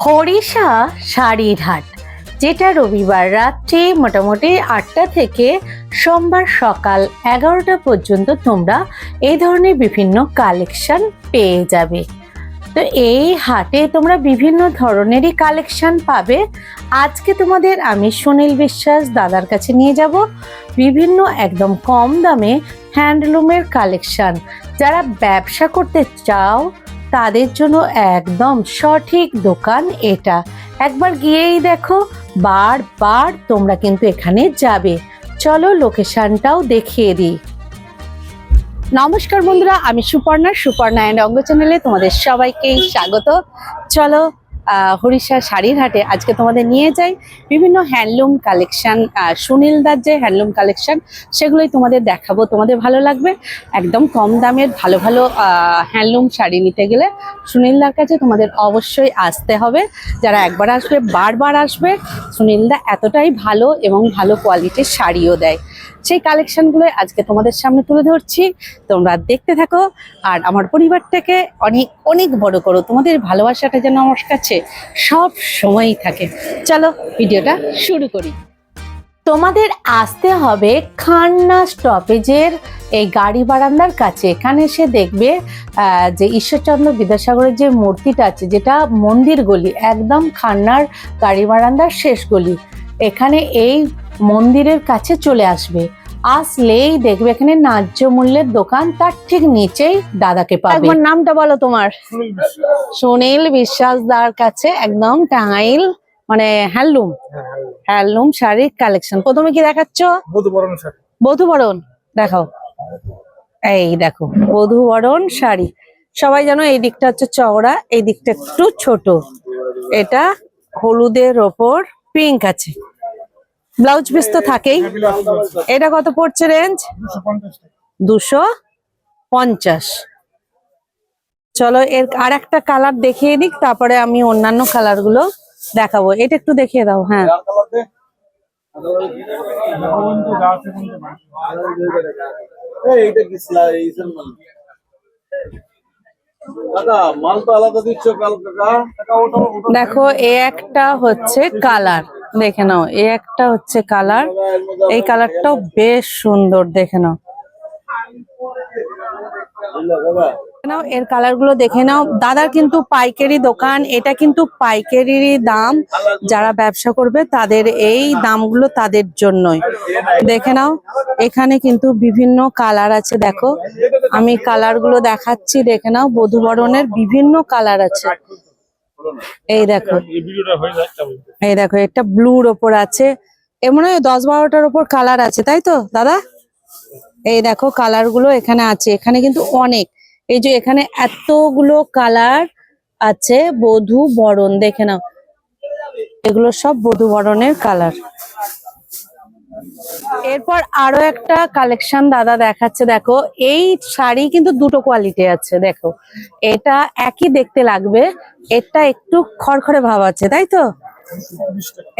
হরিষা শাড়ির হাট যেটা রবিবার রাত্রে মোটামুটি আটটা থেকে সোমবার সকাল এগারোটা পর্যন্ত তোমরা এই ধরনের বিভিন্ন কালেকশন পেয়ে যাবে। তো এই হাটে তোমরা বিভিন্ন ধরনেরই কালেকশন পাবে। আজকে তোমাদের আমি সুনীল বিশ্বাস দাদার কাছে নিয়ে যাব। বিভিন্ন একদম কম দামে হ্যান্ডলুমের কালেকশন। যারা ব্যবসা করতে চাও তাদের জন্য একদম সঠিক দোকান এটা। একবার গিয়েই দেখো, বারবার তোমরা কিন্তু এখানে যাবে। চলো লোকেশনটাও দেখিয়ে দিই। নমস্কার বন্ধুরা, আমি সুপর্ণা সুপর্ণা অ্যান্ড অঙ্গ চ্যানেলে তোমাদের সবাইকেই স্বাগত। চলো হরিষা শাড়ির হাটে আজকে তোমাদের নিয়ে যাই বিভিন্ন হ্যান্ডলুম কালেকশন সুনীল দার যে হ্যান্ডলুম কালেকশন সেগুলোই তোমাদের দেখাবো। তোমাদের ভালো লাগবে? একদম কম দামের ভালো ভালো হ্যান্ডলুম শাড়ি নিতে গেলে সুনীলদার কাছে তোমাদের অবশ্যই আসতে হবে। যারা একবার আসবে, বারবার আসবে, সুনীলদা এতটাই ভালো এবং ভালো কোয়ালিটির শাড়িও দেয়। সেই কালেকশনগুলো আজকে তোমাদের সামনে তুলে ধরছি। তোমরা দেখতে থাকো আর আমার পরিবারটাকে অনেক অনেক বড় করো। তোমাদের ভালোবাসাটা যেন আমার কাছে সব সময়ই থাকে। চলো ভিডিওটা শুরু করি। তোমাদের আসতে হবে খান্না স্টপেজের এই গাড়ি বারান্দার কাছে। এখানে এসে দেখবে যে ঈশ্বরচন্দ্র বিদ্যাসাগরের যে মূর্তিটা আছে, যেটা মন্দির গলি, একদম খান্নার গাড়ি বারান্দার শেষ গলি। এখানে এই মন্দিরের কাছে চলে আসবে। আসলেই দেখবে এখানে ন্যায্য মূল্যের দোকান তার ঠিক নিচেই দাদাকে পাবে। একবার নামটা বলো তোমার। সুনীল বিশ্বাস দার কাছে একদম টাঙ্গাইল মানে হ্যান্ডলুম। হ্যান্ডলুম শাড়ির কালেকশন। প্রথমে কি দেখাচ্ছ? বধুবরণ দেখাও। এই দেখো বধুবরণ শাড়ি। সবাই জানো এই দিকটা হচ্ছে চওড়া এই দিকটা একটু ছোট। এটা হলুদের ওপর পিঙ্ক আছে। ব্লাউজ পিস তো থাকেই। এটা কত পড়ছে রেঞ্জ? দুশো পঞ্চাশ। চলো এর আর একটা কালার দেখিয়ে দিক, তারপরে আমি অন্যান্য কালারগুলো দেখাবো। এটা একটু দেখিয়ে দাও হ্যাঁ। দেখো, এ একটা হচ্ছে কালার। দেখে নাও এই একটা হচ্ছে কালার। এই কালারটাও বেশ সুন্দর, দেখে নাও। নাও, এর কালারগুলো দেখে নাও। দাদার কিন্তু পাইকারি দোকান, এটা কিন্তু পাইকারি দাম। যারা ব্যবসা করবে, তাদের এই দামগুলো তাদের জন্যই। দেখে নাও, এখানে কিন্তু বিভিন্ন কালার আছে, দেখো। আমি কালারগুলো দেখাচ্ছি, দেখে নাও। বধুবরণের বিভিন্ন কালার আছে। এই দেখো। এই দেখো। একটা ব্লুর ওপর আছে। এ মনে হয় দশ বারোটার ওপর কালার আছে তাই তো দাদা? এই দেখো কালারগুলো এখানে আছে। এখানে কিন্তু অনেক। এই যে এখানে এতগুলো কালার আছে বধু বরণ দেখে নাও। এগুলো সব বধু বরণের কালার এরপর আরও একটা কালেকশন দাদা দেখাচ্ছে। দেখো, এই শাড়ি কিন্তু দুটো কোয়ালিটি আছে, দেখো। এটা একই দেখতে লাগবে, এটা একটু খড়খড়ে ভাব আছে, তাই তো?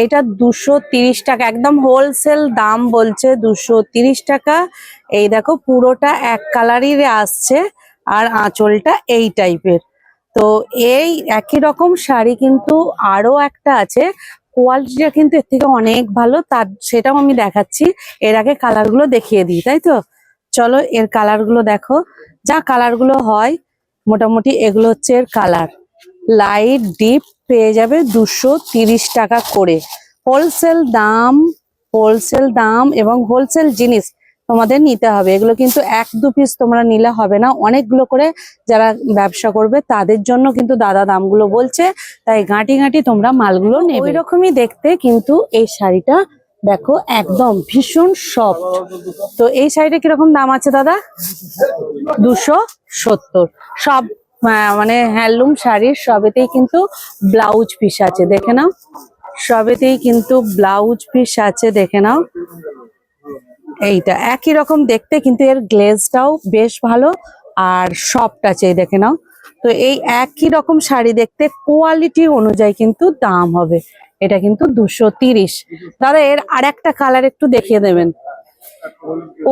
এইটা দুশো তিরিশ টাকা, একদম হোলসেল দাম বলছে দুশো তিরিশ টাকা। এই দেখো, পুরোটা এক কালারই আসছে, আর আঁচলটা এই টাইপের তো এই একই রকম শাড়ি কিন্তু আরও একটা আছে কোয়ালিটিটা কিন্তু এর থেকে অনেক ভালো। তার, সেটাও আমি দেখাচ্ছি। এর আগে কালারগুলো দেখিয়ে দিই, তাই তো? চলো, এর কালারগুলো দেখো। যা কালারগুলো হয়, মোটামুটি এগুলো হচ্ছে এর কালার লাইট ডিপ পেয়ে যাবে দুশো টাকা করে। হোলসেল দাম হোলসেল দাম এবং হোলসেল জিনিস তোমাদের নিতে হবে। এগুলো কিন্তু এক দু পিস তোমরা নিলে হবে না। অনেকগুলো করে যারা ব্যবসা করবে তাদের জন্য কিন্তু দাদা দামগুলো বলছে। তাই গাঁটি গাঁটি তোমরা মালগুলো নেবে। ওই রকমই দেখতে, কিন্তু এই শাড়িটা দেখো একদম ভীষণ সফট তো এই শাড়িটা কীরকম দাম আছে দাদা? দুশো সত্তর। সব মানে হ্যান্ডলুম শাড়ির সবেতেই কিন্তু ব্লাউজ পিস আছে, দেখে নাও। সবেতেই কিন্তু ব্লাউজ পিস আছে, দেখে নাও। এইটা একই রকম দেখতে কিন্তু এর গ্লেজটাও বেশ ভালো আর সফট আছে এই দেখে নাও। তো এই একই রকম শাড়ি দেখতে কোয়ালিটি অনুযায়ী কিন্তু দাম হবে। এটা কিন্তু দুশো তিরিশ। দাদা এর আর একটা কালার একটু দেখিয়ে দেবেন।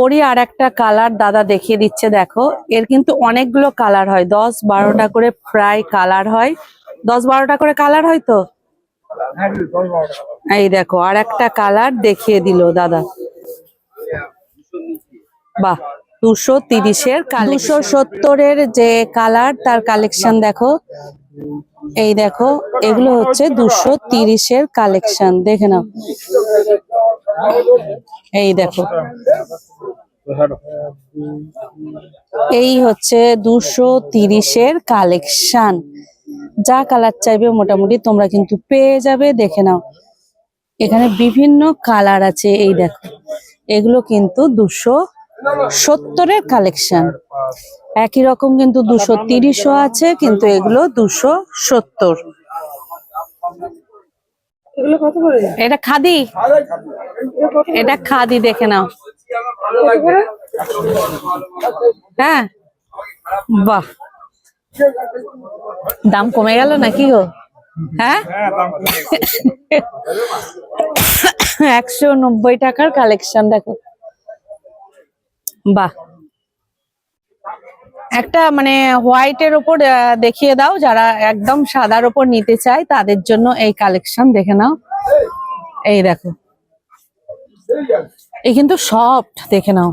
ওরই আর একটা কালার দাদা দেখিয়ে দিচ্ছে দেখো। এর কিন্তু অনেকগুলো কালার হয়। দশ বারোটা করে প্রায় কালার হয়। দশ বারোটা করে কালার হ্যাঁ দশ বারো টাকা এই দেখো আর একটা কালার দেখিয়ে দিল দাদা। বাহ, দুশো তিরিশের দুশো সত্তরের যে কালার তার কালেকশন দেখো। এই দেখো, এগুলো হচ্ছে দুশো তিরিশের কালেকশন দেখে নাও। এই দেখো। এই হচ্ছে দুশো তিরিশের কালেকশন যা কালার চাইবে মোটামুটি তোমরা কিন্তু পেয়ে যাবে, দেখে নাও। এখানে বিভিন্ন কালার আছে, এই দেখো। এগুলো কিন্তু দুশো সত্তরের কালেকশন একই রকম কিন্তু দুশো তিরিশও আছে কিন্তু এগুলো দুশো সত্তর। এটা খাদি। এটা খাদি দেখে নাও। হ্যাঁ। বাহ। দাম কমে গেল নাকি গো? হ্যাঁ? হ্যাঁ একশো নব্বই টাকার কালেকশন দেখো। বাহ। একটা মানে হোয়াইটের ওপর দেখিয়ে দাও, যারা একদম সাদার ওপর নিতে চায়, তাদের জন্য এই কালেকশন দেখে নাও। এই দেখো। এই কিন্তু সফট দেখে নাও।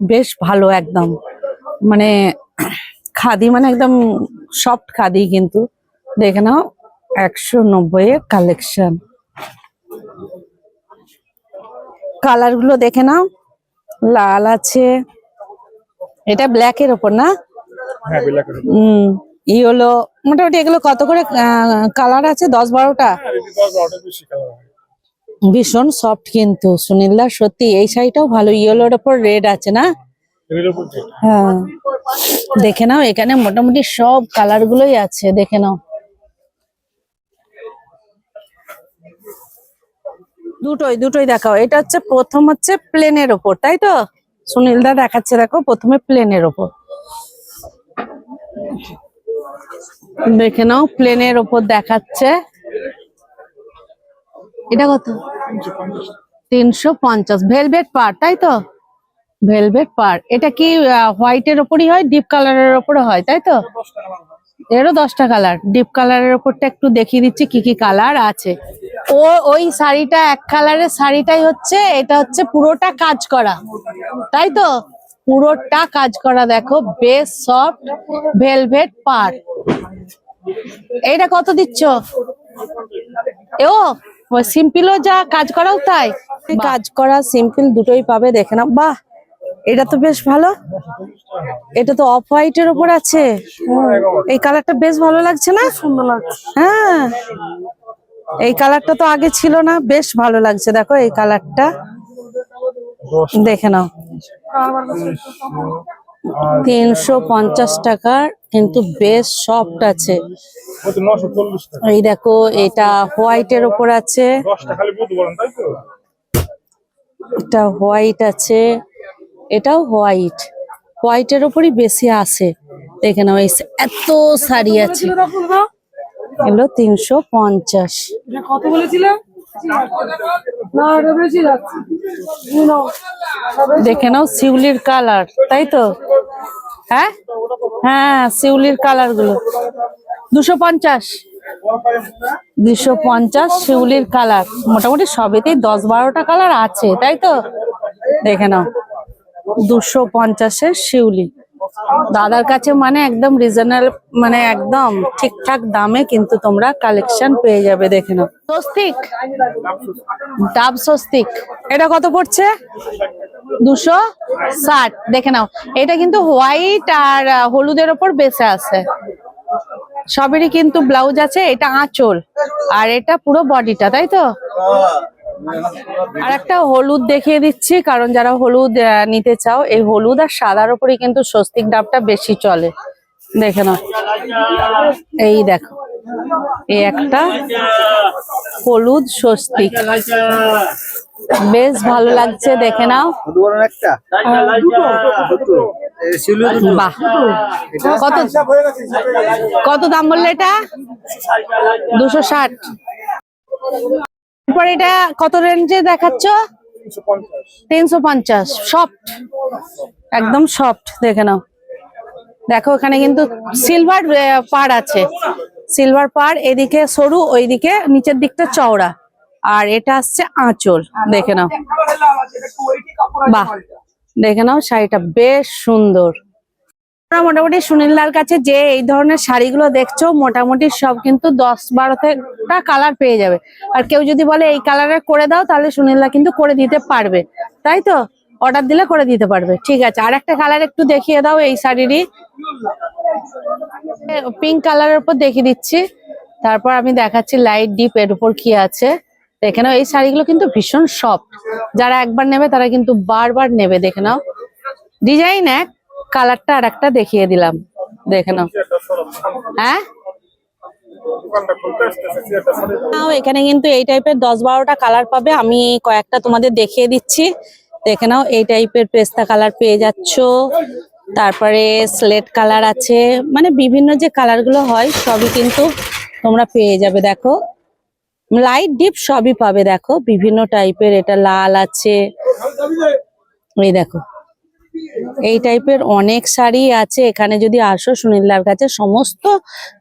বেশ ভালো একদম। মানে খাদি মানে একদম সফট খাদি কিন্তু। দেখে নাও, একশো নব্বই এর কালেকশন কালারগুলো দেখে নাও। লাল আছে। এটা ব্ল্যাক এর ওপর না? হ্যাঁ বিলাকের উম ইয়েলো। মোটামুটি এগুলো কত করে কালার আছে? দশ বারোটা? হ্যাঁ হয়। ভীষণ সফট কিন্তু সুনীলদা সত্যি এই শাড়িটাও ভালো। ইয়েলোর ওপর রেড আছে না? হ্যাঁ। দেখে নাও এখানে মোটামুটি সব কালার গুলোই আছে দেখে নাও। দুটোই দুটোই দেখাও। এটা হচ্ছে প্রথম হচ্ছে প্লেনের ওপর, তাই তো? সুনীলদা দেখাচ্ছে, দেখো, প্রথমে প্লেনের ওপর। দেখে নাও প্লেনের ওপর দেখাচ্ছে। এটা কত? তিনশো পঞ্চাশ। ভেলভেট পার তাই তো? ভেলভেট পার এটা কি হোয়াইটের ওপরই হয় ডিপ কালারের ওপরে হয়, তাই তো? এরও দশটা কালার ডিপ কালারের ওপরটা একটু দেখিয়ে দিচ্ছি, কি কি কালার আছে। ও ওই শাড়িটা এক কালারের শাড়িটাই হচ্ছে এটা হচ্ছে পুরোটা কাজ করা। তাই তো? পুরোটা কাজ করা দেখো বেশ সফট ভেলভেট পার এইটা কত দিচ্ছ? এও সিম্পলও যা কাজ করাও তাই? কাজ করা সিম্পল দুটোই পাবে দেখে না বাহ এটা তো বেশ ভালো। এটা তো অফ হোয়াইট এর উপর আছে। এই কালারটা বেশ ভালো লাগছে না? সুন্দর লাগছে। হ্যাঁ। এই কালারটা তো আগে ছিল না বেশ ভালো লাগছে। দেখো এই কালারটা। দেখে নাও। তিনশো পঞ্চাশ টাকার কিন্তু বেশ সফট আছে। এই দেখো এটা হোয়াইট এর ওপর আছে এটা হোয়াইট আছে। এটাও হোয়াইট। হোয়াইট এর ওপরই বেশি আছে। দেখে নাও এই এত শাড়ি আছে। এগুলো তিনশো পঞ্চাশ। কত বলেছিলে? না এটা বেশি যাচ্ছে। দেখে নাও শিউলির কালার তাই তো? হ্যাঁ? হ্যাঁ শিউলির কালারগুলো দুশো পঞ্চাশ। দুশো পঞ্চাশ শিউলির কালার। মোটামুটি সবেতেই দশ বারোটা কালার আছে তাই তো? দেখে নাও। দুশো পঞ্চাশের শিউলি। দাদার কাছে মানে একদম রিজনেবল মানে একদম ঠিকঠাক দামে কিন্তু তোমরা কালেকশন পেয়ে যাবে, দেখে নাও। স্বস্তিক? ডাব স্বস্তিক। এটা কত পড়ছে? দুশো ষাট, দেখে নাও। এটা কিন্তু হোয়াইট আর হলুদের ওপর বেসে আছে। সবেরই কিন্তু ব্লাউজ আছে, এটা আঁচল। আর এটা পুরো বডিটা তাই তো? আর একটা হলুদ দেখিয়ে দিচ্ছি কারণ যারা হলুদ নিতে চাও এই হলুদ আর সাদার উপরে কিন্তু স্বস্তিক ডাবটা বেশি চলে। দেখে নাও। এই দেখো। এই একটা হলুদ স্বস্তিক। বেশ ভালো লাগছে দেখে নাও। বাহ। কত কত দাম বললে এটা? দুশো ষাট। তারপর এটা কত রেঞ্জে দেখাচ্ছ? তিনশো পঞ্চাশ। সফট একদম সফট দেখে নাও। দেখো, এখানে কিন্তু সিলভার পার আছে। সিলভার পার এদিকে সরু, ওইদিকে নিচের দিকটা চওড়া। আর এটা আসছে আঁচল, দেখে নাও। বাহ, দেখে নাও, শাড়িটা বেশ সুন্দর। আমরা মোটামুটি সুনীলদার কাছে যে এই ধরনের শাড়িগুলো দেখছ, মোটামুটি সব কিন্তু দশ বারোটা কালার পেয়ে যাবে। আর কেউ যদি বলে এই কালারের করে দাও, তাহলে সুনীলদা কিন্তু করে দিতে পারবে। তাই তো? অর্ডার দিলে করে দিতে পারবে। ঠিক আছে, আর একটা কালার একটু দেখিয়ে দাও এই শাড়িরই। পিঙ্ক কালারের উপর দেখিয়ে দিচ্ছি। তারপর আমি দেখাচ্ছি লাইট ডিপ এর উপর কি আছে। দেখে নাও, এই শাড়িগুলো কিন্তু ভীষণ সফট যারা একবার নেবে, তারা কিন্তু বারবার নেবে। দেখে নাও। ডিজাইন এক। কালারটা আর একটা দেখিয়ে দিলাম। দেখে নাও। হ্যাঁ? এখানে কিন্তু এই টাইপের দশ বারোটা কালার পাবে। আমি কয়েকটা তোমাদের দেখিয়ে দিচ্ছি। দেখে নাও, এই টাইপের পেস্তা কালার পেয়ে যাচ্ছ। তারপরে স্লেট কালার আছে। মানে বিভিন্ন যে কালারগুলো হয়, সবই কিন্তু তোমরা পেয়ে যাবে, দেখো। লাইট ডিপ সবই পাবে, দেখো। বিভিন্ন টাইপের এটা লাল আছে। এই দেখো। এই টাইপের অনেক শাড়ি আছে। এখানে যদি আসো সুনীলদার কাছে সমস্ত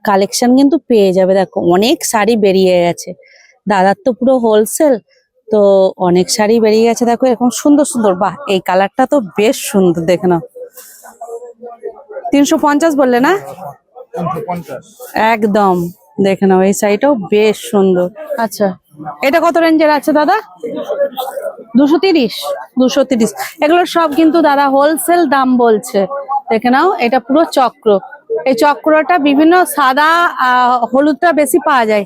কালেকশন কিন্তু পেয়ে যাবে। দেখো অনেক শাড়ি বেরিয়ে গেছে। দাদার তো পুরো হোলসেল তো অনেক শাড়ি বেরিয়ে গেছে। দেখো এরকম সুন্দর সুন্দর। বাহ এই কালারটা তো বেশ সুন্দর দেখে নাও। তিনশো পঞ্চাশ বললে না? একদম দেখে নাও এই শাড়িটাও বেশ সুন্দর। আচ্ছা। এটা কত রেঞ্জের আছে দাদা? দুশো তিরিশ। দুশো তিরিশ। এগুলো সব কিন্তু দাদা হোলসেল দাম বলছে। দেখে নাও, এটা পুরো চক্র। এই চক্রটা বিভিন্ন সাদা হলুদটা বেশি পাওয়া যায়।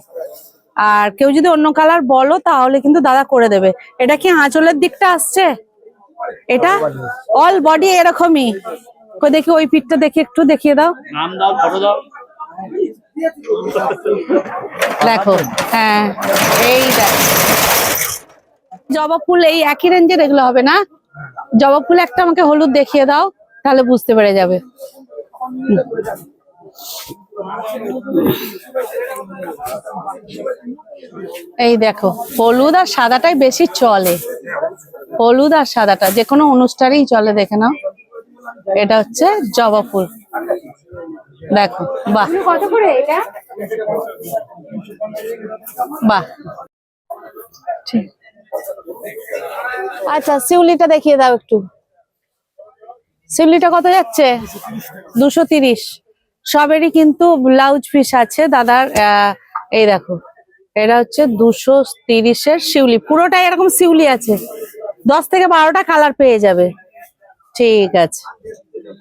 আর কেউ যদি অন্য কালার বলো, তাহলে কিন্তু দাদা করে দেবে। এটা কি আঁচলের দিকটা আসছে? এটা অল বডি এরকমই। দেখি ওই পিঠটা দেখি একটু দেখিয়ে দাও। দেখো হ্যাঁ এই দেখো। জবা ফুল এই একই রেঞ্জের এগুলো হবে না? জবা ফুল একটা আমাকে হলুদ দেখিয়ে দাও, তাহলে বুঝতে পেরে যাবে। এই দেখো, হলুদ আর সাদাটাই বেশি চলে। হলুদ আর সাদাটা, যে কোনো অনুষ্ঠানেই চলে, দেখে নাও। এটা হচ্ছে জবা ফুল। দেখো বাহ। কত করে এটা? বাহ। ঠিক। আচ্ছা শিউলিটা দেখিয়ে দাও একটু। শিউলিটা কত যাচ্ছে? দুশো তিরিশ। সবেরই কিন্তু ব্লাউজ পিস আছে দাদার আহ, এই দেখো। এটা হচ্ছে দুশো তিরিশের শিউলি। পুরোটাই এরকম শিউলি আছে। দশ থেকে বারোটা কালার পেয়ে যাবে। ঠিক আছে।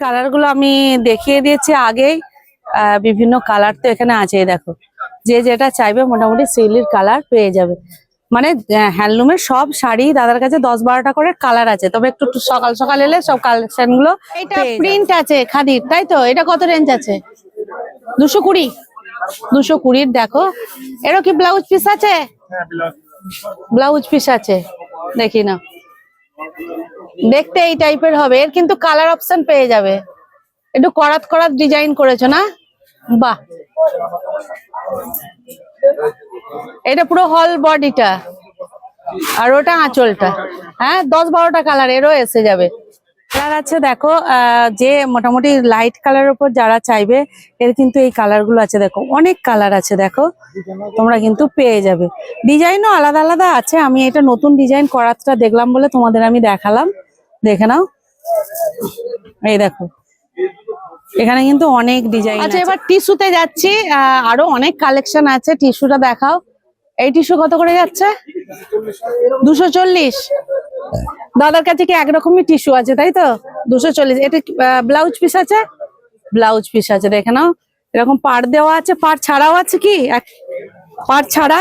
কালারগুলো আমি দেখিয়ে দিয়েছি আগেই। বিভিন্ন কালার তো এখানে আছে দেখো। যে যেটা চাইবে মোটামুটি সিলির কালার পেয়ে যাবে। মানে হ্যান্ডলুমের সব শাড়ি দাদার কাছে দশ বারোটা করে কালার আছে। তবে একটু একটু সকাল সকাল এলে সব কালেকশনগুলো এটা প্রিন্ট আছে খাদির তাই তো? এটা কত রেঞ্জ আছে? দুশো কুড়ি? দুশো কুড়ির দেখো। এরও কি ব্লাউজ পিস আছে? হ্যাঁ ব্লাউজ পিস আছে। দেখি না দেখতে এই টাইপের হবে। এর কিন্তু কালার অপশন পেয়ে যাবে। একটু করাত করাত ডিজাইন করেছ না? বাহ। এটা পুরো হল বডিটা আর ওটা আঁচলটা। হ্যাঁ দশ বারোটা কালার এরও এসে যাবে। কালার আছে, দেখো যে মোটামুটি লাইট কালারের উপর যারা চাইবে, এর কিন্তু এই কালারগুলো আছে, দেখো, অনেক কালার আছে, দেখো। তোমরা কিন্তু পেয়ে যাবে। ডিজাইনও আলাদা আলাদা আছে। আমি এটা নতুন ডিজাইন করাতটা দেখলাম বলে তোমাদের আমি দেখালাম। দেখে নাও। এই দেখো। এখানে কিন্তু অনেক ডিজাইন আচ্ছা এবার টিস্যুতে যাচ্ছি আরও অনেক কালেকশন আছে টিস্যুটা দেখাও। এই টিস্যু কত করে যাচ্ছে? দুশো চল্লিশ। দাদার কাছে কি একরকমই টিস্যু আছে তাই তো? দুশো চল্লিশ। এটা ব্লাউজ পিস আছে? ব্লাউজ পিস আছে দেখে নাও। এরকম পাড় দেওয়া আছে পাড় ছাড়াও আছে কি? পাড় ছাড়া?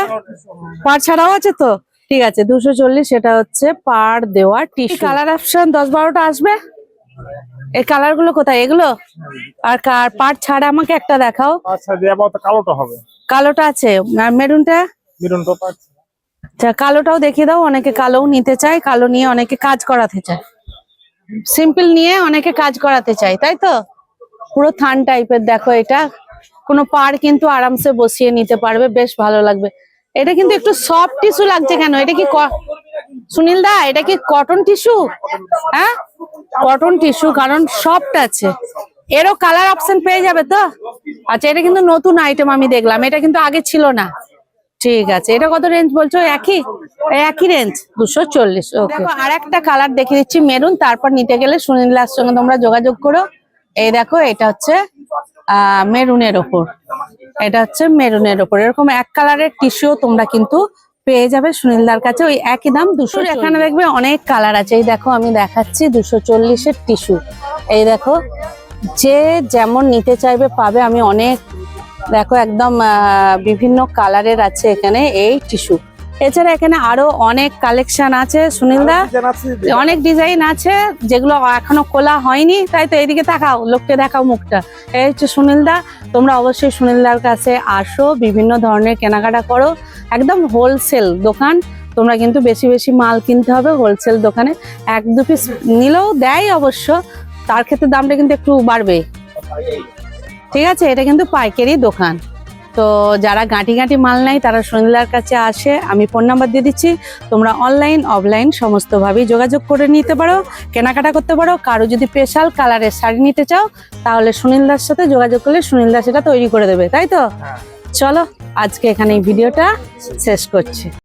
পাড় ছাড়াও আছে তো? ঠিক আছে দুশো চল্লিশ এটা হচ্ছে পাড় দেওয়া টিস্যু। কালার অপশন দশ বারোটা আসবে? এই কালারগুলো কোথায়? এগুলো? আর কার পাড় ছাড়া আমাকে একটা দেখাও। আচ্ছা কালোটা হবে। কালোটা আছে। আর মেরুনটা? মিরন তো পাচ্ছি আচ্ছা কালোটাও দেখিয়ে দাও। অনেকে কালোও নিতে চায় কালো নিয়ে অনেকে কাজ করাতে চায়। সিম্পল নিয়ে অনেকে কাজ করাতে চায় তাই তো? পুরো থান টাইপের দেখো এটা। কোনো পার কিন্তু আরামসে বসিয়ে নিতে পারবে বেশ ভালো লাগবে। এটা কিন্তু একটু সফট টিস্যু লাগছে কেন? এটা ক- সুনীল দা এটা কি কটন টিস্যু হ্যাঁ? কটন টিস্যু কারণ সফট আছে। এরও কালার অপশন পেয়ে যাবে তো? আচ্ছা এটা কিন্তু নতুন আইটেম আমি দেখলাম। এটা কিন্তু আগে ছিল না। ঠিক আছে এটা কত রেঞ্জ বলছো? একই? একই রেঞ্জ দুশো চল্লিশ ওকে আর একটা কালার দেখে দিচ্ছি মেরুন তারপর নিতে গেলে সুনীলার সঙ্গে তোমরা যোগাযোগ করো। এই দেখো এটা হচ্ছে আহ মেরুনের ওপর। এটা হচ্ছে মেরুনের ওপর। এরকম এক কালারের টিস্যু তোমরা কিন্তু পেয়ে যাবে সুনীলদার কাছে ওই একই দাম দুশো এখানে দেখবে অনেক কালার আছে। এই দেখো আমি দেখাচ্ছি দুশো চল্লিশের টিস্যু। এই দেখো যে যেমন নিতে চাইবে পাবে। আমি অনেক দেখো একদম বিভিন্ন কালারের আছে এখানে এই টিস্যু। এছাড়া এখানে আরও অনেক কালেকশন আছে সুনীলদা। অনেক ডিজাইন আছে যেগুলো এখনও খোলা হয়নি তাই তো এইদিকে তাকাও লোককে দেখাও মুখটা। এই হচ্ছে সুনীলদা তোমরা অবশ্যই সুনীলদার কাছে আসো বিভিন্ন ধরনের কেনাকাটা করো। একদম হোলসেল দোকান তোমরা কিন্তু বেশি বেশি মাল কিনতে হবে হোলসেল দোকানে। এক দু পিস নিলেও দেয় অবশ্য তার ক্ষেত্রে দামটা কিন্তু একটু বাড়বে। ঠিক আছে এটা কিন্তু পাইকারি দোকান। তো যারা গাঁটি গাঁটি মাল নেয় তারা সুনীলার কাছে আসে। আমি ফোন নাম্বার দিয়ে দিচ্ছি। তোমরা অনলাইন অফলাইন সমস্তভাবেই যোগাযোগ করে নিতে পারো কেনাকাটা করতে পারো। কারও যদি স্পেশাল কালারের শাড়ি নিতে চাও তাহলে সুনীলদার সাথে যোগাযোগ করলে সুনীলদা সেটা তৈরি করে দেবে তাই তো? চলো আজকে এখানে এই ভিডিওটা শেষ করছি।